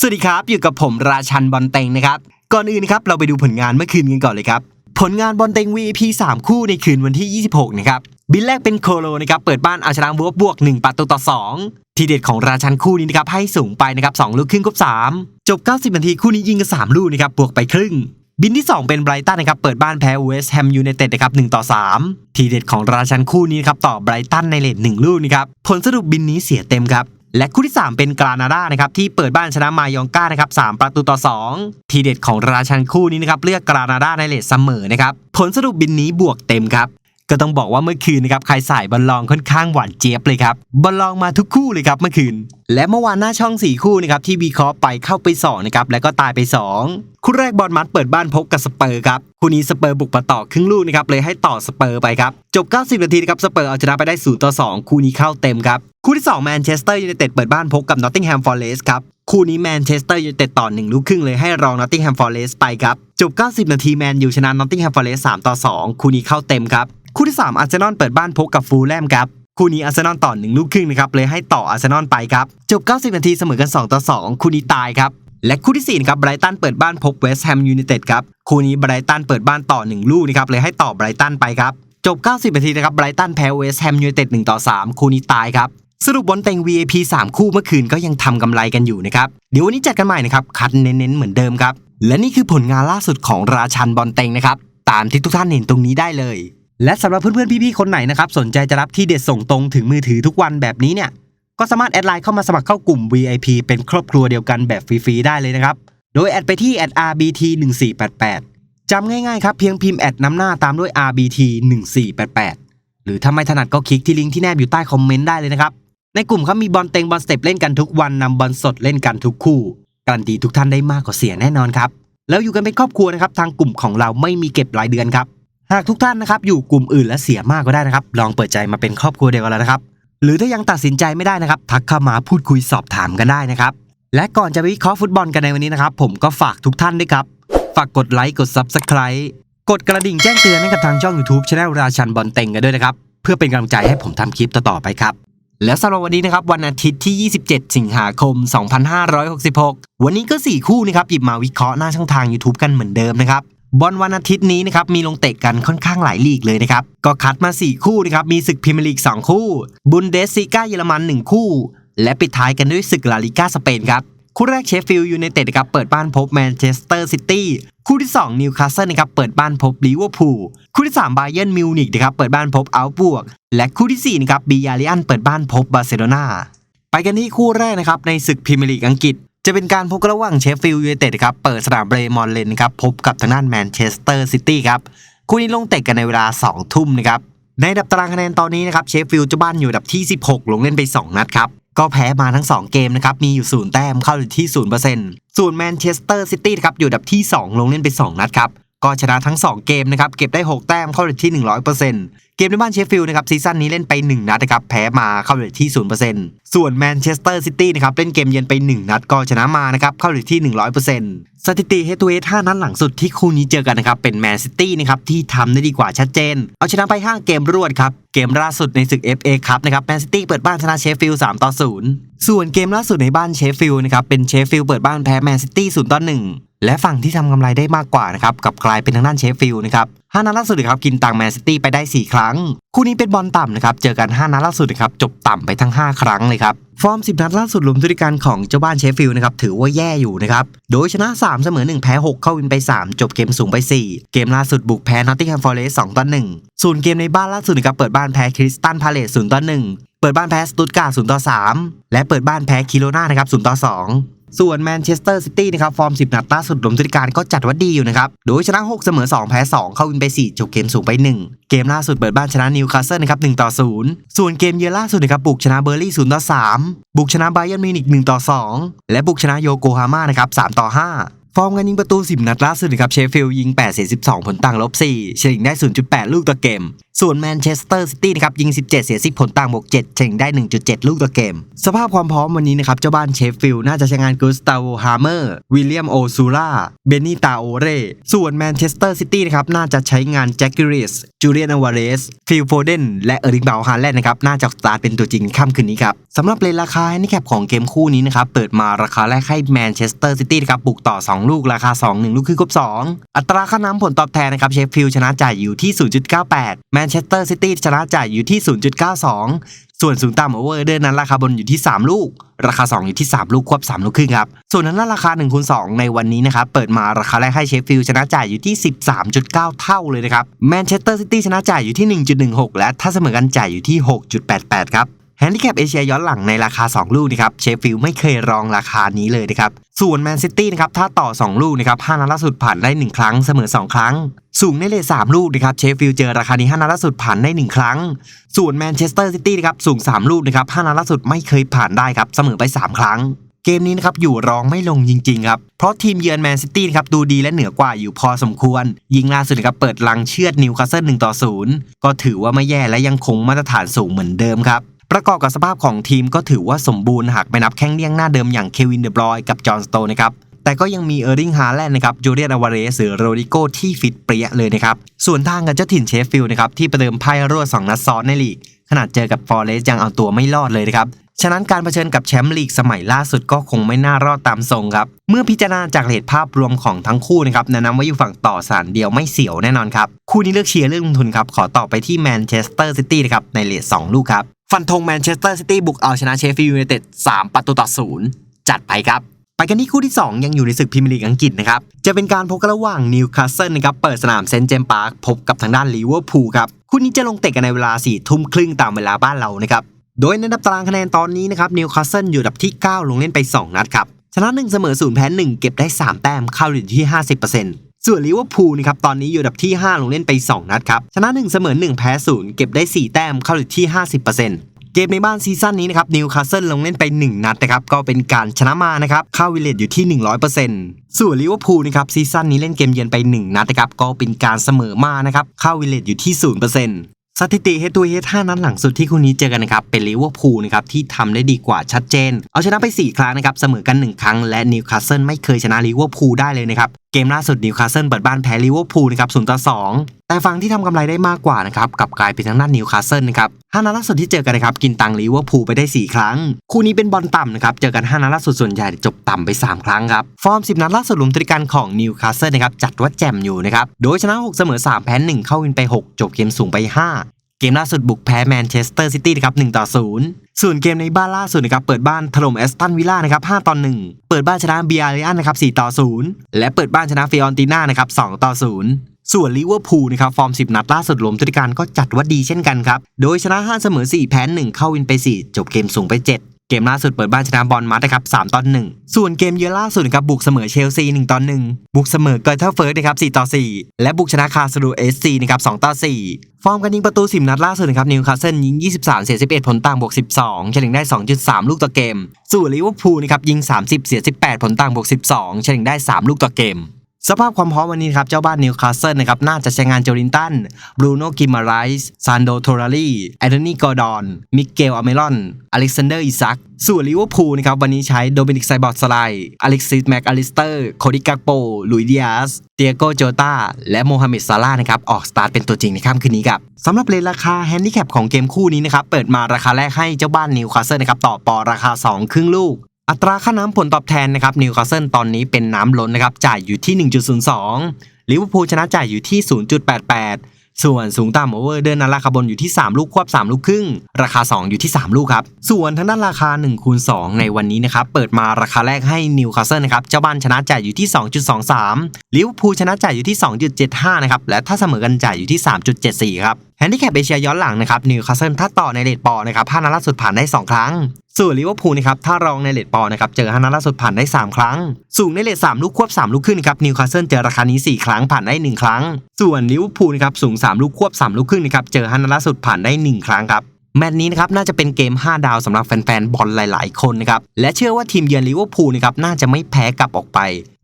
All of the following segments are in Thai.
สวัสดีครับ อยู่กับผมราชันบอลเต็งนะครับ ก่อนอื่นนะครับเราไปดูผลงานเมื่อคืนกันก่อนเลยครับ ผลงานบอลเต็ง VIP 3 คู่ในคืนวันที่ 26 นะครับ บินแรกเป็นโคโลนะครับ เปิดบ้านเอาชนะบวบบวก 1 ประตูต่อ 2 ทีเด็ดของราชันคู่นี้นะครับ ให้สูงไปนะครับ 2 ลูกครึ่งครบ 3 จบ 90 นาทีคู่นี้ยิงกัน 3 ลูกนะครับ บวกไปครึ่ง บินที่ 2 เป็นไบรตันนะครับ เปิดบ้านแพ้เวสต์แฮมยูไนเต็ดนะครับ1ต่อ 3 ทีเด็ดของราชันคู่นี้นครับต่อไบรตันในเลท1ลูกนะครับ ผลสรุปบินนี้เสียเต็มครับ และคู่ที่ 3 เป็นกรานาดานะครับที่เปิดบ้านชนะมายองก้านะครับ3ประตูต่อ 2 ทีเด็ดของราชันคู่นี้นะครับเลือกกรานาดาในเลทเสมอนะครับผลสรุปบินนี้บวกเต็มครับ ก็ต้องบอกว่าเมื่อคืนนะครับใครสายบอลลองค่อนข้างหวานเจี๊ยบเลยครับบอลลองมาทุกคู่เลยครับเมื่อคืน และเมื่อวานหน้าช่อง 4 คู่นะครับที่วีคราะห์ไปเข้าไป2นะครับแล้วก็ตายไป 2 คู่แรกบอลมัดเปิดบ้านพบกับสเปอร์ครับคู่นี้สเปอร์บุกมาต่อครึ่งลูกนะครับเลยให้ต่อสเปอร์ไปครับจบ 90 นาทีนะครับสเปอร์เอาชนะไปได้0ต่อ2คู่นี้เข้าเต็มครับคู่ที่2แมนเชสเตอร์ยูไนเต็ดเปิดบ้านพบกับนอตติงแฮมฟอร์เรสต์ครับคู่นี้แมนเชสเตอร์ยูไนเต็ดต่อ1ลูกครึ่งเลยให้รองนอตติงแฮมฟอร์เรสต์ไปครับจบ 90 นาทีแมนยูชนะนอตติงแฮมฟอร์เรสต์3ต่อ 2 คู่นี้เข้าเต็มครับ คู่ที่3อาร์เซนอลเปิดบ้านพบกับฟูลแลมครับคู่นี้อาร์เซนอลต่อ1ลูกครึ่งนะครับเลยให้ต่ออาร์เซนอลไปครับจบ 90 นาทีเสมอกัน 2 ต่อ 2 คู่นี้ตายครับและคู่ที่4ครับไบรตันเปิดบ้านพบเวสต์แฮมยูไนเต็ดครับคู่นี้ไบรตันเปิดบ้านต่อ 1 ลูกนะครับเลยให้ต่อไบรตันไปครับจบ 90 นาทีนะครับไบรตันแพ้เวสต์แฮมยูไนเต็ด1ต่อ 3 คู่นี้ตายครับสรุปบอลเต็ง VIP 3 คู่เมื่อคืนก็ยังทำกำไรกันอยู่นะครับเดี๋ยววันนี้จัดกันใหม่นะครับคัดเน้นๆเหมือนเดิมครับและนี่คือผลงานล่าสุดของราชันบอลเต็งนะครับตามที่ทุกท่านเห็นตรงนี้ได้เลย และสำหรับเพื่อนๆพี่ๆคนไหนนะครับสนใจจะรับที่เด็ดส่งตรงถึงมือถือทุกวันแบบนี้เนี่ยก็สามารถแอดไลน์เข้ามาสมัครเข้ากลุ่ม VIP เป็นครอบครัวเดียวกันแบบฟรีๆได้เลยนะครับ โดยแอดไปที่ @rbt 1488จำง่ายๆครับเพียงพิมพ์แอดนำหน้าตามด้วย rbt 1488หรือถ้าไม่ถนัดก็คลิกที่ลิงก์ที่แนบอยู่ใต้คอมเมนต์ได้เลยนะครับ ในกลุ่มครับมีบอลเต็งบอลสเต็ปเล่นกันทุกวันนำบอลสดเล่นกันทุกคู่การันตีทุกท่านได้มากกว่าเสียแน่นอนครับแล้วอยู่กันเป็นครอบครัวนะครับทางกลุ่มของเราไม่มีเก็บรายเดือนครับ หากทุกท่านนะครับอยู่กลุ่มอื่นและเสียมากก็ได้นะครับ ลองเปิดใจมาเป็นครอบครัวเดียวกันแล้วนะครับ หรือถ้ายังตัดสินใจไม่ได้นะครับ ทักเข้ามาพูดคุยสอบถามกันได้นะครับ และก่อนจะไปวิเคราะห์ฟุตบอลกันในวันนี้นะครับ ผมก็ฝากทุกท่านด้วยครับ ฝากกดไลค์กด Subscribe กดกระดิ่งแจ้งเตือนให้กับทางช่อง YouTube ช anel ราชันบอลเต็งกันด้วยนะครับ เพื่อเป็นกำลังใจให้ผมทำคลิปต่อๆไปครับแล้วสำหรับวันนี้นะครับวันอาทิตย์ที่ 27 สิงหาคม 2566 วันนี้ก็ 4 คู่นะครับหยิบมาวิเคราะห์หน้าช่องทาง YouTube กันเหมือนเดิมนะครับ บอลวันอาทิตย์นี้นะครับมีลงเตะกันค่อนข้างหลายลีกเลยนะครับ ก็คัดมา 4 คู่นะครับ มีศึกพรีเมียร์ลีก 2 คู่ บุนเดสซิก้าเยอรมัน 1 คู่ และปิดท้ายกันด้วยศึกลาลิก้าสเปนครับ คู่แรกเชฟฟิลด์ยูไนเต็ดนะครับเปิดบ้านพบแมนเชสเตอร์ซิตี้คู่ที่ 2 นิวคาสเซิลนะครับเปิดบ้านพบลิเวอร์พูลคู่ที่3บาเยิร์นมิวนิกนะครับเปิดบ้านพบอัลบวก และคู่ที่4นะครับบียาริอันเปิดบ้านพบบาร์เซโลนาไปกันที่คู่แรกนะครับในศึกพรีเมียร์ลีกอังกฤษ จะเป็นการพบกันระหว่างเชฟฟิลด์ยูไนเต็ดครับเปิดสนามเบรมอนเลนครับพบกับทางด้านแมนเชสเตอร์ซิตี้ครับคู่นี้ลงเตะกันในเวลา 2 ทุ่มนะครับในดับตารางคะแนนตอนนี้นะครับเชฟฟิลด์เจ้าบ้านอยู่ดับที่ 16 ลงเล่นไป 2 นัดครับก็แพ้มาทั้ง 2 เกมนะครับมีอยู่0แต้มเข้าอยู่ที่0%ส่วนแมนเชสเตอร์ซิตี้ครับอยู่ดับที่ 2 ลงเล่นไป 2 นัดครับก็ชนะทั้ง 2 เกมนะครับเก็บได้ 6 แต้มเข้าอยู่ที่ 100% เกมในบ้านเชฟฟิลด์นะครับซีซั่นนี้เล่นไป 1 นัดนะครับแพ้มาเข้าอยู่ที่ 0%ส่วนแมนเชสเตอร์ซิตี้นะครับเล่นเกมเยือนไป 1 นัดก็ชนะมานะครับเข้าอยู่ที่ 100%สถิติเฮด o ูเฮด5นัดหลังสุดที่คู่นี้เจอกันนะครับเป็นแมนซิตี้นะครับที่ทำได้ดีกว่าชัดเจน เอาชนะไป 5 เกมรวดครับเกมล่าสุดในศึก FA ครับนะครับแมนซิตี้เปิดบ้านชนะเชฟฟิลด์3ต่อ0ส่วนเกมล่าสุดในบ้านเชฟฟิลด์นะครับเป็นเชฟฟิลด์เปิดบ้านแพ้แมนซิตี้0ต่อ1และฝั่งที่ทำกำไรได้มากกว่านะครับกับกลายเป็นทางด้านเชฟฟิลด์นะครับ5นัดล่าสุดนะครับกินตังแมนซิตี้ไปได้ 4 ครั้ง คู่นี้เป็นบอลต่ำนะครับ เจอกัน 5นัดล่าสุดนะครับจบต่ำไปทั้ง 5 ครั้งเลยครับ ฟอร์ม 10 นัดล่าสุดรวมด้วยกันของเจ้าบ้านเชฟฟิลด์นะครับถือว่าแย่อยู่นะครับ โดยชนะ 3 เสมอ 1 แพ้ 6 เข้าวินไป 3 จบเกมสูงไป 4 เกมล่าสุดบุกแพ้นอตติงแฮมฟอร์เรสต์2ต่อ1ส่วนเกมในบ้านล่าสุดนะครับเปิดบ้านแพ้คริสตันพาเลส0ต่อ1เปิดบ้านแพ้สตุตการ์0ต่อ3และเปิดบ้านแพ้คิโรนานะครับ0ต่อ2 ส่วนแมนเชสเตอร์ซิตี้นะครับฟอร์ม 10 นัดล่าสุดรวมด้วยกันก็จัดว่าดีอยู่นะครับ โดยชนะ 6 เสมอ 2 แพ้ 2 เข้าวินไป 4 จบเกมสูงไป 1 เกมล่าสุดเปิดบ้านชนะนิวคาสเซิลนะครับ1ต่อ 0 ส่วนเกมเยือนล่าสุดนะครับบุกชนะเบอร์ลี่0ต่อ 3 บุกชนะไบเยนมิวนิก1ต่อ 2 และบุกชนะโยโกฮาม่านะครับ3ต่อ 5 ฟอร์มการยิงประตู 10 นัดล่าสุดนะครับเชฟฟิลด์ยิง 8 เสีย 12 ผลต่างลบ 4 เฉลี่ยได้ 0.8 ลูกต่อเกม ส่วนแมนเชสเตอร์ซิตี้นะครับยิง 17 เสีย 10 ผลต่างบวก 7 เฉลี่ยได้ 1.7 ลูกต่อเกม สภาพความพร้อมวันนี้นะครับเจ้าบ้านเชฟฟิลด์น่าจะใช้งานกุสตาโวฮาร์เมอร์ วิลเลียมโอซูล่า เบนนิตาโอเร่ ส่วนแมนเชสเตอร์ซิตี้นะครับน่าจะใช้งานแจ็คกิริส จูเลียนอวาเรส ฟิลโฟเดน และเอริกเบลฮาแลนด์นะครับน่าจะสตาร์ทเป็นตัวจริงค่ำคืนนี้ครับสำหรับเลนราคาแฮนดิแคปของเกมคู่นี้นะครับเปิดมาราคาแรกให้แมนเชสเตอร์ซิตี้นะครับบุกต่อ2ลูกราคา 2 1 ลูกคือกบ 2 อัตราค่าน้ำผลตอบแทนนะครับเชฟฟิลด์ชนะจ่ายอยู่ที่ 0.98 แมนเชสเตอร์ซิตี้ชนะจ่ายอยู่ที่ 0.92 ส่วนสูงต่ำโอเวอร์เดอร์นั้นราคาบนอยู่ที่ 3 ลูก ราคา 2 อยู่ที่ 3 ลูกควบ 3 ลูกครึ่งครับ ส่วนนั้นราคา1คูณ2ในวันนี้นะครับเปิดมาราคาแรกให้เชฟฟิลด์ชนะจ่ายอยู่ที่ 13.9 เท่าเลยนะครับแมนเชสเตอร์ซิตี้ชนะจ่ายอยู่ที่ 1.16 และถ้าเสมอกันจ่ายอยู่ที่ 6.88 ครับ แฮนดิแคปเอเชียย้อนหลังในราคา 2 ลูกนะครับเชฟฟิลด์ไม่เคยรองราคานี้เลยนะครับส่วนแมนซิตี้นะครับถ้าต่อ 2 ลูกนะครับ5นัดล่าสุดผ่านได้ 1 ครั้งเสมอ 2 ครั้ง สูงในเลท3ลูกนะครับเชฟฟิลด์เจอราคานี้5นัดล่าสุดผ่านได้ 1 ครั้ง ส่วนแมนเชสเตอร์ซิตี้นะครับสูง 3 ลูกนะครับ5นัดล่าสุดไม่เคยผ่านได้ครับเสมอไป 3 ครั้งเกมนี้นะครับอยู่รองไม่ลงจริงๆครับเพราะทีมเยือนแมนซิตี้ครับดูดีและเหนือกว่าอยู่พอสมควร ยิงล่าสุดนะครับเปิดลังเชือดนิวคาสเซิล1ต่อ0ก็ถือว่าไม่แย่และยังคงมาตรฐานสูงเหมือนเดิมครับ ประกอบกับสภาพของทีมก็ถือว่าสมบูรณ์หากไม่นับแข้งเลี่ยงหน้าเดิมอย่างเควินเดบรอยกับจอห์นสโตนะครับแต่ก็ยังมีเออร์ริงฮาแลนด์นะครับจูเลียนอวาเรสหรือโรดิโกที่ฟิตเปรี้ยเลยนะครับส่วนทางกับเจ้าถิ่นเชฟฟิลด์นะครับที่ประเดิมไพ่รวด2นัดซ้อนในลีกขนาดเจอกับฟอร์เรสยังเอาตัวไม่รอดเลยนะครับฉะนั้นการเผชิญกับแชมป์ลีกสมัยล่าสุดก็คงไม่น่ารอดตามทรงครับ เมื่อพิจารณาจากเลทภาพรวมของทั้งคู่นะครับแนะนำว่าอยู่ฝั่งต่อสารเดียวไม่เสียวแน่นอนครับ คู่นี้เลือกเชียร์เรื่องลงทุนครับ ขอต่อไปที่แมนเชสเตอร์ซิตี้นะครับในเลท2ลูกครับ ฟันธงแมนเชสเตอร์ซิตี้บุกเอาชนะเชฟฟิลด์ยูไนเต็ด3ประตูต่อศูนย์จัดไปครับ ไปกันที่คู่ที่ 2 ยังอยู่ในศึกพรีเมียร์ลีกอังกฤษนะครับ จะเป็นการพบกันระหว่างนิวคาสเซิลนะครับเปิดสนามเซนต์เจมส์พาร์คพบกับทางด้านลิเวอร์พูลครับคู่นี้จะลงเตะกันในเวลา4ี่ทุ่มครึ่งตามเวลาบ้านเรานะครับโดยในนดับตารางคะแนนตอนนี้นะครับนิวคาสเซิลอยู่ดับที่ 9 ลงเล่นไป 2 นัดครับชนะ1เสมอ0แพ้1เก็บได้ 3 แต้มเข้าอยู่ที่ 50% ส่วนลิเวอร์พูลนะครับตอนนี้อยู่อันดับที่ 5 ลงเล่นไป 2 นัดครับ ชนะ 1 เสมอ 1 แพ้ 0 เก็บได้ 4 แต้มเข้าอยู่ที่ 50%เกมในบ้านซีซั่นนี้นะครับนิวคาสเซิลลงเล่นไป 1 นัดนะครับก็เป็นการชนะมานะครับเข้าวิลเลตอยู่ที่ 100%ส่วนลิเวอร์พูลนะครับซีซั่นนี้เล่นเกมเยือนไป 1 นัดนะครับก็เป็นการเสมอมานะครับเข้าวิลเลตอยู่ที่ 0%สถิติเฮด o ูเฮด5นัดหลังสุดที่คู่นี้เจอกันนะครับเป็นลิเวอร์พูลนะครับที่ทำได้ดีกว่าชัดเจน เอาชนะไป 4 ครั้งนะครับเสมอกัน 1 ครั้งและนิวคาสเซิลไม่เคยชนะลิเวอร์พูลได้เลยนะครับเกมล่าสุดนิวคาสเซิลเปิดบ้านแพ้ลิเวอร์พูลนะครับ0ต่อ2แต่ฝั่งที่ทำกำไรได้มากกว่านะครับกลับกลายเป็นทางด้านนิวคาสเซิลนะครับ5นัดล่าสุดที่เจอกันนะครับกินตังลิเวอร์พูลไปได้ 4 ครั้ง คู่นี้เป็นบอลต่ำนะครับเจอกัน5นัดล่าสุดส่วนใหญ่จบต่ำไป 3 ครั้งครับฟอร์ม 10 นัดล่าสุดรวมตริการของนิวคาสเซิลนะครับจัดว่าแจ่มอยู่นะครับโดยชนะ 6 เสมอ 3 แพ้ 1 เข้าวินไป 6 จบเกมสูงไป 5 เกมล่าสุดบุกแพ้แมนเชสเตอร์ซิตี้นะครับ1ต่อ0ส่วนเกมในบ้านล่าสุดนะครับเปิดบ้านถล่มแอสตันวิลล่านะครับ5ต่อ1เปิดบ้านชนะเบียร์เรียนนะครับ4ต่อ0และเปิดบ้านชนะฟิออนติน่านะครับ2ต่อ0ส่วนลิเวอร์พูลนะครับฟอร์ม 10 นัดล่าสุดรวมธุรการก็จัดว่าดีเช่นกันครับ โดยชนะ 5 เสมอ 4 แพ้ 1 เข้าวินไป 4 จบเกมสูงไป 7 เกมล่าสุดเปิดบ้านชนะบอลมัดนะครับ3ต่อ1ส่วนเกมเยือนล่าสุดนะครับบุกเสมอเชลซี1ต่อ1บุกเสมอเกอร์เทอร์เฟิร์สนะครับ4ต่อ4และบุกชนะคาสรูเอสซีนะครับ2ต่อ4ฟอร์มการยิงประตู 10 นัดล่าสุดนะครับนิวคาสเซิลยิง 23 เสีย 11 ผลต่างบวก 12 เฉลี่ยได้ 2.3 ลูกต่อเกม ส่วนลิเวอร์พูลนะครับยิง 30 เสีย 18 ผลต่างบวก 12 เฉลี่ยได้ 3 ลูกต่อเกม สภาพความพร้อมวันนี้ครับ เจ้าบ้านนิวคาสเซิลนะครับน่าจะใช้งานโจลินตันบรูโน่กิมาไรส์ซานโดโทรารีแอนโทนีกอร์ดอน มิเกลอเมรอน อเล็กซานเดอร์อิซักส่วนลิเวอร์พูลนะครับวันนี้ใช้โดมินิกไซบอร์ดสไลอเล็กซิสแม็กอลิสเตอร์โคดิกาโปลุยดิอาสเตียโกโจตาและโมฮัมเหม็ดซาร่านะครับออกสตาร์ทเป็นตัวจริงในค่ำคืนนี้ครับสำหรับเลนราคาแฮนดิแคปของเกมคู่นี้นะครับเปิดมาราคาแรกให้เจ้าบ้านนิวคาสเซิลนะครับต่อปอราคา 2 ครึ่งลูก อัตราค่าน้ำผลตอบแทนนะครับนิวคาสเซิลตอนนี้เป็นน้ำล้นนะครับจ่ายอยู่ที่ 1.02ลิเวอร์พูลชนะจ่ายอยู่ที่ 0.88 ส่วนสูงต่ำโอเวอร์เดินนั้นราคาบนอยู่ที่ 3 ลูกควบ 3 ลูกครึ่ง ราคา 2 อยู่ที่ 3 ลูกครับ ส่วนทางด้านราคา1คูณ2ในวันนี้นะครับเปิดมาราคาแรกให้นิวคาสเซิลนะครับเจ้าบ้านชนะจ่ายอยู่ที่ 2.23ลิเวอร์พูลชนะจ่ายอยู่ที่ 2.75นะครับและถ้าเสมอกันจ่ายอยู่ที่ 3.74ครับ แฮนดิแคปเอเชียย้อนหลังนะครับนิวคาสเซิลถ้าต่อในเลดปอนะครับ5นัดล่าสุดผ่านได้ 2 ครั้ง ส่วนลิเวอร์พูลนะครับถ้ารองในเลดปอนะครับเจอ5นัดล่าสุดผ่านได้ 3 ครั้ง สูงในเลด3ลูกควบ 3 ลูกขึ้นนะครับนิวคาสเซิลเจอราคานี้ 4 ครั้งผ่านได้ 1 ครั้ง ส่วนลิเวอร์พูลนะครับสูง 3 ลูกควบ 3 ลูกครึ่งนะครับเจอ5นัดล่าสุดผ่านได้ 1 ครั้งครับ แมตช์นี้นะครับน่าจะเป็นเกม 5 ดาวสำหรับแฟนๆบอลหลายๆ คนนะครับและเชื่อว่าทีมเยือนลิเวอร์พูลนะครับน่าจะไม่แพ้กลับออกไป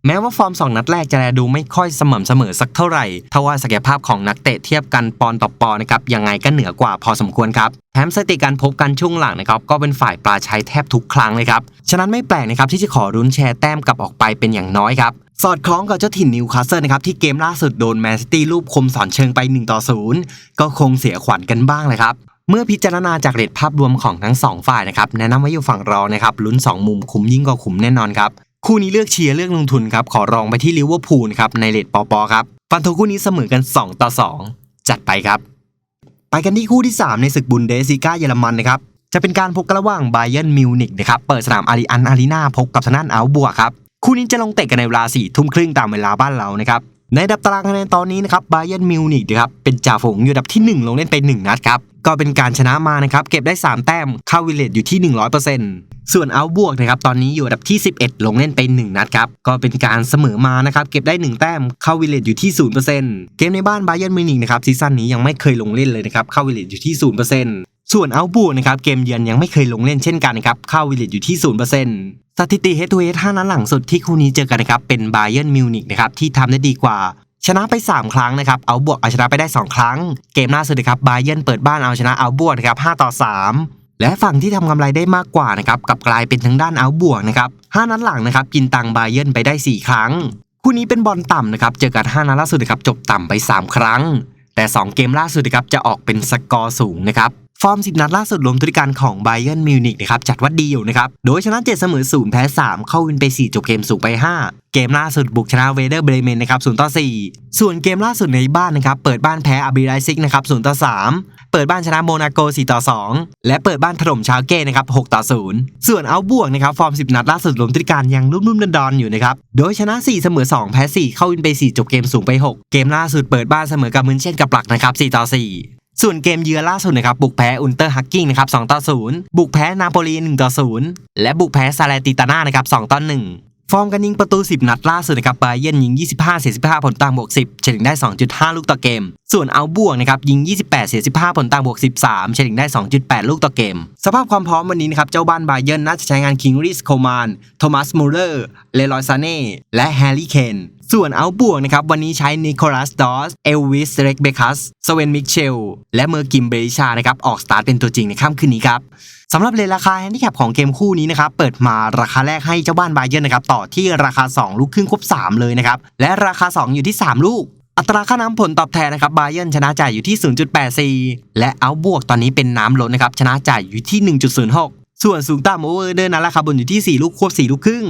แม้ว่าฟอร์ม 2 นัดแรกจะดูไม่ค่อยสม่ำเสมอสักเท่าไหร่ทว่าศักยภาพของนักเตะเทียบกันปอนต่อปอนนะครับยังไงก็เหนือกว่าพอสมควรครับแถมสถิติการพบกันช่วงหลังนะครับก็เป็นฝ่ายปลาชัยแทบทุกครั้งเลยครับ ฉะนั้นไม่แปลกนะครับที่จะขอรุ้นแชร์แต้มกลับออกไปเป็นอย่างน้อยครับ สอดคล้องกับเจ้าถิ่นนิวคาสเซิลนะครับที่เกมล่าสุดโดนแมนซิตี้รูปคมสอนเชิงไป1ต่อ0ก็คงเสียขวัญกันบ้างเลยครับ เมื่อพิจารณาจากเรทภาพรวมของทั้ง 2 ฝ่ายนะครับแนะนำไว้อยู่ฝั่งเรองนะครับลุ้น 2 มุมคุ้มยิ่งกว่าคุ้มแน่นอนครับคู่นี้เลือกเชียร์เลือกลงทุนครับขอรองไปที่ลิเวอร์พูลครับในเรทปอปอครับฟันโทคู่นี้เสมอกัน 2 ต่อ 2 จัดไปครับ ไปกันที่คู่ที่ 3 ในศึกบุนเดสซิก้าเยอรมันนะครับจะเป็นการพบกันระหว่างไบเ e นมิวนิกนะครับเปิดสนามอาริอันอารีนาพบกับทางด้านอัลบัวครับคู่นี้จะลงเตะกันในเวลา4ทุ่มครึ่งตามเวลาบ้านเรานะครับ ในดับตารางคะแนนตอนนี้นะครับไบเ e นมิวนิกนะครับเป็นจ่าฝูงอยู่ดับที่ 1 ลงเล่นไป 1 นัดครับ ก็เป็นการชนะมานะครับ เก็บได้ 3 แต้มเข้าวิเลตอยู่ที่ 100%ส่วนเอาบวกนะครับตอนนี้อยู่ดับที่ 11 ลงเล่นไป 1 นัดครับ ก็เป็นการเสมอมานะครับเก็บได้ 1 แต้มเข้าวิเลตอยู่ที่ 0%เกมในบ้านไบเ e นมิวนิกนะครับซีซั่นนี้ยังไม่เคยลงเล่นเลยนะครับเข้าวิเลตอยู่ที่ 0% ส่วนเอาบวกนะครับเกมเยือนยังไม่เคยลงเล่นเช่นกันนะครับเข้าวิลเลตอยู่ที่ 0%สถิติ head to head 5นัดหลังสุดที่คู่นี้เจอกันนะครับเป็นไบเ e นมิวนิกนะครับที่ทำได้ดีกว่า ชนะไป 3 ครั้งนะครับเอาบวกเอาชนะไปได้ 2 ครั้ง เกมล่าสุดนะครับบาเยนเปิดบ้านเอาชนะเอาบวกนะครับ5ต่อ 3และฝั่งที่ทำกำไรได้มากกว่านะครับกลับกลายเป็นทางด้านเอาบวกนะครับ5นัดหลังนะครับกินตังบาเยนไปได้ 4 ครั้ง คู่นี้เป็นบอลต่ำนะครับเจอกัน5นัดล่าสุดนะครับจบต่ำไป 3 ครั้ง แต่ 2 เกมล่าสุดนะครับจะออกเป็นสกอร์สูงนะครับ ฟอร์ม 10 นัดล่าสุดรวมธุรการของไบเ e นมิวนิกนะครับจัดว่าดีอยู่นะครับ โดยชนะ 7 เสมอ 0 แพ้ 3 เข้าวินไป 4 จบเกมสูงไป 5 เกมล่าสุดบุกชนะเวเดอร์เบรเมนนะครับ0ต่อ 4 ส่วนเกมล่าสุดในบ้านนะครับเปิดบ้านแพ้อาบิไลซิกนะครับ0ต่อ 3เปิดบ้านชนะโมนาโก 4 ต่อ 2 และเปิดบ้านถล่มชาวเก้นะครับ 6 ต่อ 0 ส่วนเอาบวกนะครับ ฟอร์ม 10 นัดล่าสุดรวมธุรการยังรุ่มๆดอนๆอยู่นะครับ โดยชนะ 4 เสมอ 2 แพ้ 4 เข้าวินไป 4 จบเกมสูงไป 6 เกมล่าสุดเปิดบ้านเสมอกับมืนเช่นกับปลักนะครับ 4 ต่อ 4 ส่วนเกมเยือนล่าสุดนะครับบุกแพ้อุนเตอร์ฮักกิ้งนะครับ2ต่อ0บุกแพ้นาโปลี1ต่อ0และบุกแพ้ซาเลติตาน่านะครับ2ต่อ1ฟอร์มการยิงประตู 10 นัดล่าสุดนะครับบาเยนยิง 25 เสีย15 ผลต่างบวก 10 เฉลี่ยได้ 2.5 ลูกต่อเกม ส่วนเอาบวกนะครับยิง 28 เสีย15 ผลต่างบวก 13 เฉลี่ยได้ 2.8 ลูกต่อเกม สภาพความพร้อมวันนี้นะครับ เจ้าบ้านบาเยนน่าจะใช้งานคิงริสโคมาน โทมัสมูเลอร์ เลรอยซาเน่ และแฮร์รี่เคน ส่วนเอาบวกนะครับวันนี้ใช้นิโคลัสดอสเอลวิสเร็กเบคัสสเวนมิเชลและเมอร์กิมเบริชานะครับออกสตาร์ทเป็นตัวจริงในค่ำคืนนี้ครับสำหรับเลนราคาแฮนดิแคปของเกมคู่นี้นะครับเปิดมาราคาแรกให้เจ้าบ้านบาเยอร์นะครับต่อที่ราคา 2 ลูกครึ่งครบ3 เลยนะครับและราคา 2 อยู่ที่ 3 ลูกอัตราค่าน้ำผลตอบแทนนะครับบาเยร์นชนะจ่ายอยู่ที่ 0.84 และเอาบวกตอนนี้เป็นน้ำล้นนะครับชนะจ่ายอยู่ที่ 1.06 ส่วนสูงต่ำโอเวอร์เดินนั้นราคาบนอยู่ที่ 4 ลูกควบ 4 ลูกครึ่ง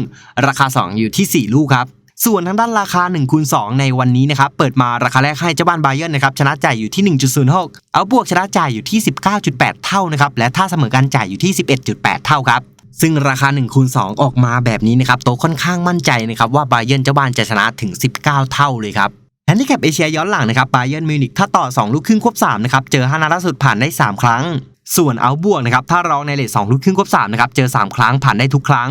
ราคา 2 อยู่ที่ 4 ลูกครับ ส่วนทางด้านราคา1คูณ2ในวันนี้นะครับ เปิดมาราคาแรกให้เจ้าบ้านไบเยร์นะครับชนะจ่ายอยู่ที่ 1.06 เอาบวกชนะจ่ายอยู่ที่ 19.8 เท่านะครับ และถ้าเสมอกันจ่ายอยู่ที่ 11.8 เท่าครับ ซึ่งราคา1คูณ2ออกมาแบบนี้นะครับ โตค่อนข้างมั่นใจนะครับว่าไบเยร์เจ้าบ้านจะชนะถึง 19 เท่าเลยครับแฮนดิแคปเอเชียย้อนหลังนะครับไบเยร์มิวนิกถ้าต่อ 2 ลูกครึ่งควบ3นะครับเจอ5นัดล่าสุดผ่านได้ 3 ครั้งส่วนเอาบวกนะครับถ้ารองในเลท2ลูกครึ่งควบ3นะครับเจอ 3 ครั้งผ่านได้ทุกครั้ง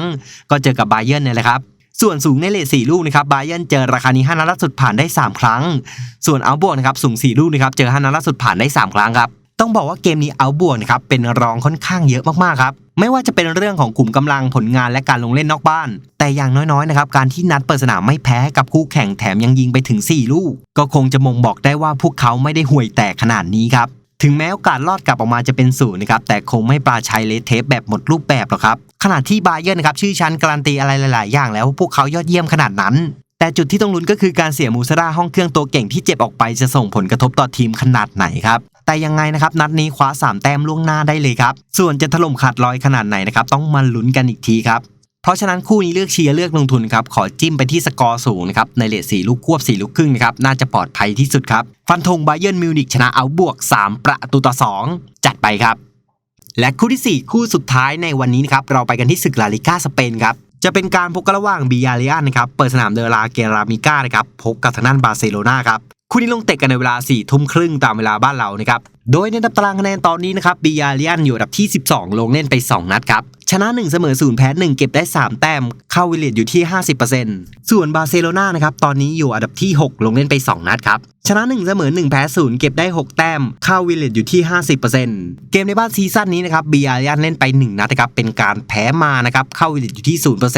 ก็เจอกับไบเยร์นเนี่ยแหละครับ ส่วนสูงในเลท4ลูกนะครับบาเยร์นเจอราคานี้5นัดล่าสุดผ่านได้ 3 ครั้ง ส่วนเอาบวกนะครับสูง 4 ลูกนะครับเจอ5นัดล่าสุดผ่านได้ 3 ครั้งครับต้องบอกว่าเกมนี้เอาบวกนะครับเป็นรองค่อนข้างเยอะมากๆครับไม่ว่าจะเป็นเรื่องของกลุ่มกำลังผลงานและการลงเล่นนอกบ้าน แต่อย่างน้อยๆนะครับการที่นัดเปิดสนามไม่แพ้กับคู่แข่งแถมยังยิงไปถึง 4 ลูก ก็คงจะมงบอกได้ว่าพวกเขาไม่ได้ห่วยแตกขนาดนี้ครับ ถึงแม้โอกาสรอดกลับออกมาจะเป็นศูนย์นะครับแต่คงไม่ปลาชัยเลเทปแบบหมดรูปแบบหรอกครับขณะที่บาเยอร์นะครับชื่อชั้นการันตีอะไรหลาย ๆ อย่างแล้วว่าพวกเขายอดเยี่ยมขนาดนั้น แต่จุดที่ต้องลุ้นก็คือการเสียมูซาร่าห้องเครื่องตัวเก่งที่เจ็บออกไปจะส่งผลกระทบต่อทีมขนาดไหนครับแต่ยังไงนะครับนัดนี้คว้า 3 แต้มล่วงหน้าได้เลยครับ ส่วนจะถล่มขาดลอยขนาดไหนนะครับต้องมาลุ้นกันอีกทีครับ เพราะฉะนั้นคู่นี้เลือกเชียร์เลือกลงทุนครับขอจิ้มไปที่สกอร์สูงนะครับในเลท4ลูกควบ4ลูกครึ่งนะครับน่าจะปลอดภัยที่สุดครับฟันธงไบเยร์นมิวนิกชนะเอาบวก 3 ประตูต่อ 2 จัดไปครับ และคู่ที่ 4 คู่สุดท้ายในวันนี้นะครับเราไปกันที่ศึกลาลิก้าสเปนครับจะเป็นการพบกันระหว่างบียาเรียนนะครับเปิดสนามเดลาเกรามิก้านะครับพบกับทางด้านบาร์เซโลนาครับ คู่นี้ลงเตะกันในเวลา4ทุ่มครึ่งตามเวลาบ้านเรานะครับ โดยในนดับตารางคะแนนตอนนี้นะครับบียาเลียนอยู่อันดับที่ 12 ลงเล่นไป 2 นัดครับ ชนะ 1 เสมอ0แพ้1เก็บได้ 3 แต้ม เข้าวิลเลตอยู่ที่ 50%ส่วนบาร์เซโลนานะครับตอนนี้อยู่อันดับที่ 6 ลงเล่นไป 2 นัดครับชนะ1เสมอ1แพ้0เก็บได้ 6 แต้ม เข้าวิลเลตอยู่ที่ 50%เกมในบ้านซีซั่นนี้นะครับบียาเลียนเล่นไป 1 นัดนะครับเป็นการแพ้มานะครับเข้าวิลเลตอยู่ที่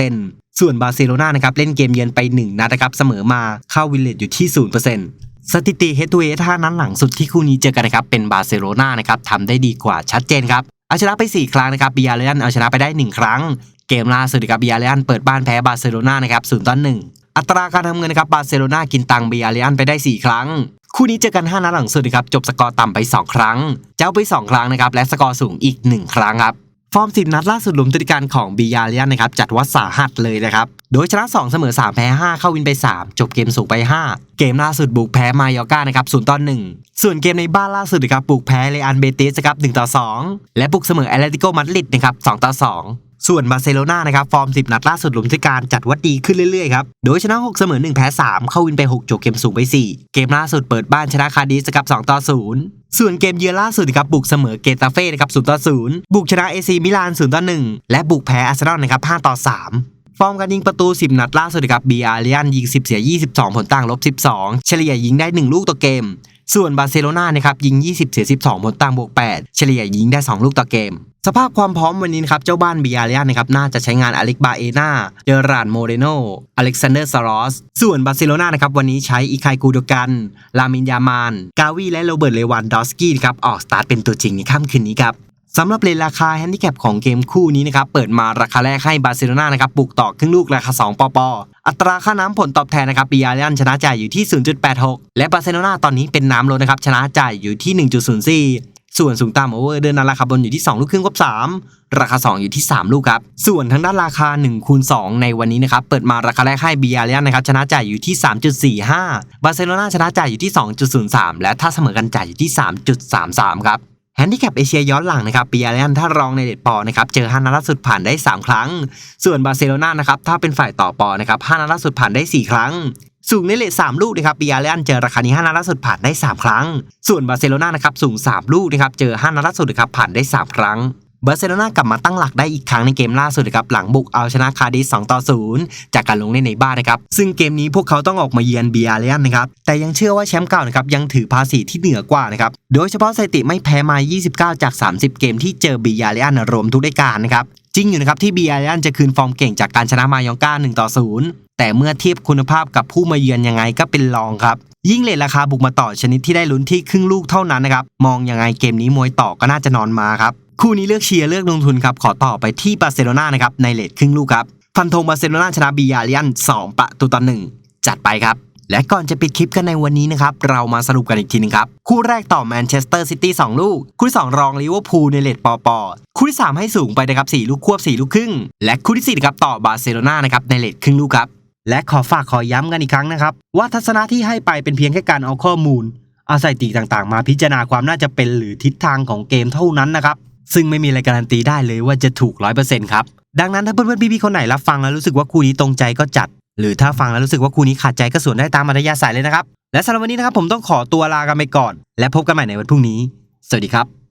0%ส่วนบาร์เซโลนานะครับเล่นเกมเยือนไป 1 นัดนะครับเสมอมาเข้าวิลเลตอยู่ที่ 0% สถิติ head to head ท่านั้นหลังสุดที่คู่นี้เจอกันนะครับเป็นบาร์เซโลนานะครับทำได้ดีกว่าชัดเจนครับเอาชนะไป 4 ครั้งนะครับบิยาเลียนเอาชนะไปได้ 1 ครั้ง เกมล่าสุดครับบิยาเลียนเปิดบ้านแพ้บาร์เซโลนานะครับ0ต่อ1อัตราการทำเงินนะครับบาร์เซโลนากินตังบิยาเลียนไปได้ 4 ครั้ง คู่นี้เจอกัน 5นัดหลังสุดนะครับจบสกอร์ต่ำไป 2 ครั้ง เจ้าไป 2 ครั้งนะครับและสกอร์สูงอีก 1 ครั้งครับ ฟอร์ม 10 นัดล่าสุดรวมตุริการของบียาเลียนนะครับจัดว่าสาหัสเลยนะครับโดยชนะ2เสมอ3แพ้5เข้าวินไป 3 จบเกมสูงไป 5 เกมล่าสุดบุกแพ้มายอร์ก้านะครับ0ต่อ1ส่วนเกมในบ้านล่าสุดนะครับบุกแพ้เลอันเบติสครับ1ต่อ2และบุกเสมอแอตเลติโกมาดริดนะครับ2ต่อ2 ส่วนบาร์เซโลนานะครับฟอร์ม 10 นัดล่าสุดรวมตุริการจัดว่าดีขึ้นเรื่อยๆครับ โดยชนะ 6 เสมอ 1 แพ้ 3 เข้าวินไป 6จบเกมสูงไป 4 เกมล่าสุดเปิดบ้านชนะคาดิสครับ 2 ต่อ 0ส่วนเกมเยือนล่าสุดนะครับบุกเสมอเกตาเฟ่นะครับ0ต่อ0บุกชนะเอซีมิลาน0ต่อ1และบุกแพ้อาร์เซนอลนะครับ5ต่อ3 ฟอร์มการยิงประตู 10 นัดล่าสุดนะครับบีอาร์เลียนยิง 10 เสีย 22 ผลต่างลบ 12 เฉลี่ยยิงได้ 1 ลูกต่อเกม ส่วนบาร์เซโลนานะครับยิง 20 เสีย 12 ผลต่างบวก 8 เฉลี่ยยิงได้ 2 ลูกต่อเกม สภาพความพร้อมวันนี้นครับเจ้าบ้านบีอาร์เลียนนะครับน่าจะใช้งานอเล็กบาเอนาเจอรานโมเรโนอเล็กซานเดอร์ซารอสส่วนบาร์เซโลนานะครับวันนี้ใช้อิคายกูโดกัน ลามินยามาน กาวีและโรเบิร์ตเลวันดอสกี้ครับออกสตาร์ทเป็นตัวจริงในค่ำคืนนี้ครับสำหรับเลนราคาแฮนดิแคปของเกมคู่นี้นะครับเปิดมาราคาแรกให้บาร์เซโลนานะครับบุกต่อครึ่งลูกราคา 2 ปอปออัตราค่าน้ำผลตอบแทนนะครับปีอาร์เลียนชนะจ่ายอยู่ที่ 0.86 และบาร์เซโลนาตอนนี้เป็นน้ำลดนะครับชนะจ่ายอยู่ที่ 1.04 ส่วนสูงต่ำโอเวอร์เดินนันราคาบนอยู่ที่ 2 ลูกครึ่งกับ3ราคา 2 อยู่ที่ 3 ลูกครับ ส่วนทางด้านราคา1คูณ2ในวันนี้นะครับ เปิดมาราคาแรกให้บีอาร์เลียนนะครับชนะจ่ายอยู่ที่ 3.45 บาร์เซโลนาชนะจ่ายอยู่ที่ 2.03 และถ้าเสมอกันจ่ายอยู่ที่ 3.33 ครับแฮนดิแคปเอเชียย้อนหลังนะครับปีอาร์เลียนถ้ารองในเด็ดปอนะครับเจอ5นัดล่าสุดผ่านได้ 3 ครั้ง ส่วนบาร์เซโลนานะครับถ้าเป็นฝ่ายต่อปอนะครับ5นัดล่าสุดผ่านได้ 4 ครั้ง สูงในเลท3ลูกนะครับปีอาเลียนเจอราคานี้ 5นัดล่าสุดผ่านได้ 3 ครั้ง ส่วนบาร์เซโลนานะครับสูง 3 ลูกนะครับเจอ 5นัดล่าสุดนะครับผ่านได้ 3 ครั้งบาร์เซโลนากลับมาตั้งหลักได้อีกครั้งในเกมล่าสุดนะครับหลังบุกเอาชนะคาร์ดิส2ต่อ 0 จากการลงเล่นในบ้านนะครับซึ่งเกมนี้พวกเขาต้องออกมาเยือนเบียร์เลียนนะครับแต่ยังเชื่อว่าแชมป์เก่านะครับยังถือภาษีที่เหนือกว่านะครับโดยเฉพาะสถิติไม่แพ้มา 29 จาก 30 เกมที่เจอเบียร์เลียนรวมทุกรายการนะครับ จริงอยู่นะครับที่บียร์เลียนจะคืนฟอร์มเก่งจากการชนะมายองก้า1ต่อ0แต่เมื่อเทียบคุณภาพกับผู้มาเยือนยังไงก็เป็นรองครับ ยิ่งเลทราคาบุกมาต่อชนิดที่ได้ลุ้นที่ครึ่งลูกเท่านั้นนะครับ มองยังไงเกมนี้มวยต่อก็น่าจะนอนมาครับ คู่นี้เลือกเชียร์เลือกลงทุนครับขอต่อไปที่บาร์เซโลนานะครับในเลทครึ่งลูกครับฟันธงบาร์เซโลนาชนะบียาเลียน2ประตูต่อหนึ่งจัดไปครับ และก่อนจะปิดคลิปกันในวันนี้นะครับ เรามาสรุปกันอีกทีหนึงครับ คู่แรกต่อแมนเชสเตอร์ซิตี้2ลูก คู่ที่สองรองลิเวอร์พูลในเลทปอปอคู่ที่สามให้สูงไปนะครับ4ลูกควบ4ลูกครึ่ง และคู่ที่สี่ครับต่อบาร์เซโลนานะครับในเลทครึ่งลูกครับและขอฝากขอย้ำกันอีกครั้งนะครับ ว่าทัศนะที่ให้ไปเป็นเพียงแค่การเอาข้อมูล เอาสถิติต่างๆ มาพิจารณาความน่าจะเป็นหรือทิศทางของเกมเท่านั้นนะครับซึ่งไม่มีอะไรการันตีได้เลยว่าจะถูก 100%ครับ ดังนั้นถ้าเพื่อนๆพี่ๆคนไหนรับฟังแล้วรู้สึกว่าคู่นี้ตรงใจก็จัด หรือถ้าฟังแล้วรู้สึกว่าคู่นี้ขาดใจก็ส่วนได้ตามอัธยาศัยเลยนะครับ และสำหรับวันนี้นะครับผมต้องขอตัวลากันไปก่อน และพบกันใหม่ในวันพรุ่งนี้ สวัสดีครับ